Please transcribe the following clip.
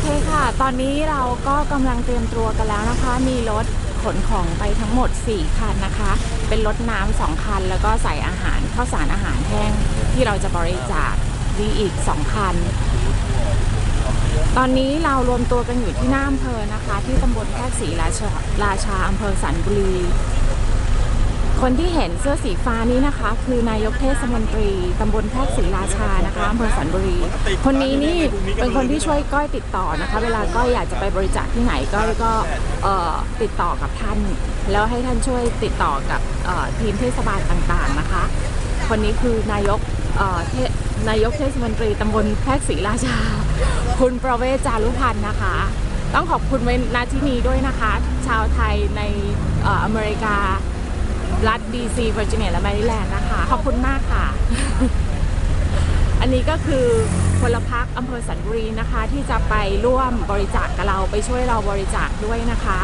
เคค่ะ ตอนนี้เราก็กำลังเตรียมตัวกันแล้วนะคะ มีรถขนของไปทั้งหมด 4 คันนะคะ เป็นรถน้ำสองคัน แล้วก็ใส่อาหารข้าวสารอาหารแห้งที่เราจะบริจาคดีอีก 2 คัน ตอนนี้เรารวมตัวกันอยู่ที่หน้าอำเภอนะคะ ที่ตำบลแพรกศรีราชาราชาอำเภอสันบุรี คนที่เห็นเสื้อสีฟ้านี้นะคะ คือนายกเทศมนตรีตำบลแพรกศรีราชานะคะอำเภอสันบุรี คนนี้นี่เป็นคนที่ช่วยก้อยติดต่อนะคะ เวลาก้อยอยากจะไปบริจาคที่ไหนก้อยก็ติดต่อกับท่าน แล้วให้ท่านช่วยติดต่อกับทีมเทศบาลต่างๆนะคะ คนนี้คือนายกเอ่อเทนายกเทศมนตรีตำบลแพรกศรีราชา คุณประเวศจารุพันธ์นะคะ ต้องขอบคุณไว้ณที่นี้ด้วยนะคะ ชาวไทยในอเมริกา รัฐดีซีเวอร์จิเนียและแมริแลนด์นะคะ ขอบคุณมากค่ะ อันนี้ก็คือพลพักอำเภอสันบุรีนะคะ ที่จะไปร่วมบริจาคกับเราไปช่วยเราบริจาคด้วยนะคะ